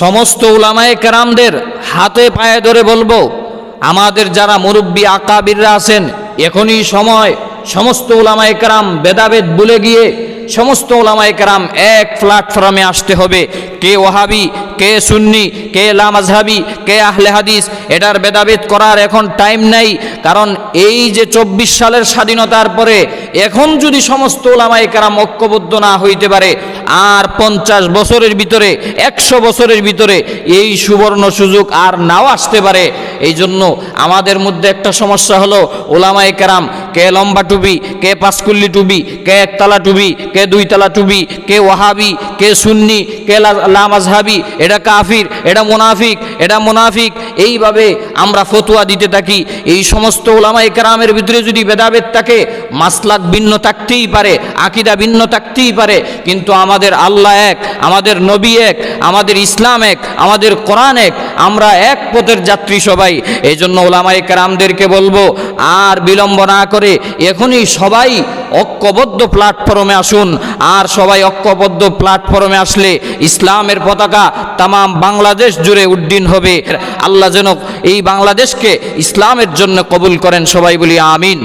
সমস্ত উলামায়ে কেরামদের হাতে পায়ে ধরে বলব, আমাদের যারা মুরব্বী আকাবিররা আছেন, এখনই সময়, সমস্ত উলামায়ে কেরাম বেদাবেদ ভুলে গিয়ে সমস্ত ওলামায়ে কেরাম এক প্ল্যাটফর্মে আসতে হবে। কে ওহাবি, কে সুন্নি, কে লামাজহাবি কে আহলে হাদিস, এটার ভেদাভেদ করার এখন টাইম নাই। কারণ এই যে চব্বিশ সালের স্বাধীনতার পরে এখন যদি সমস্ত ওলামায়ে কেরাম ঐক্যবদ্ধ না হইতে পারে আর পঞ্চাশ বছরের ভিতরে, একশো বছরের ভিতরে এই সুবর্ণ সুযোগ আর নাও আসতে পারে। এই জন্য আমাদের মধ্যে একটা সমস্যা হলো ওলামায় কেরাম কে লম্বা টুপি, কে পাঁচকুল্লি টুপি, কে একতলা টুপি, কে দুইতলা টুপি, কে ওয়াহাবি, কে সুন্নি, কে লামাজহাবি, এটা কাফির, এটা মোনাফিক এটা মোনাফিক। এইভাবে আমরা ফতুয়া দিতে থাকি। এই সমস্ত ওলামায়ে কেরামের ভিতরে যদি ভেদাভেদ থাকে, মাসলাক ভিন্ন থাকতেই পারে, আকিদা ভিন্ন থাকতেই পারে, কিন্তু আমাদের আল্লাহ এক, আমাদের নবী এক, আমাদের ইসলাম এক, আমাদের কোরআন এক, আমরা এক পথের যাত্রী সবাই। এই জন্য ওলামায়ে কেরামদেরকে বলব, আর বিলম্ব না করে এখনই সবাই ঐক্যবদ্ধ প্ল্যাটফর্মে আসুন। আর সবাই ঐক্যবদ্ধ প্ল্যাটফর্মে আসলে ইসলামের পতাকা তাম বাংলাদেশ জুড়ে উড্ডীন হবে। আল্লাহ যেন এই বাংলাদেশকে ইসলামের জন্য কবুল করেন সবাই বলি আমিন।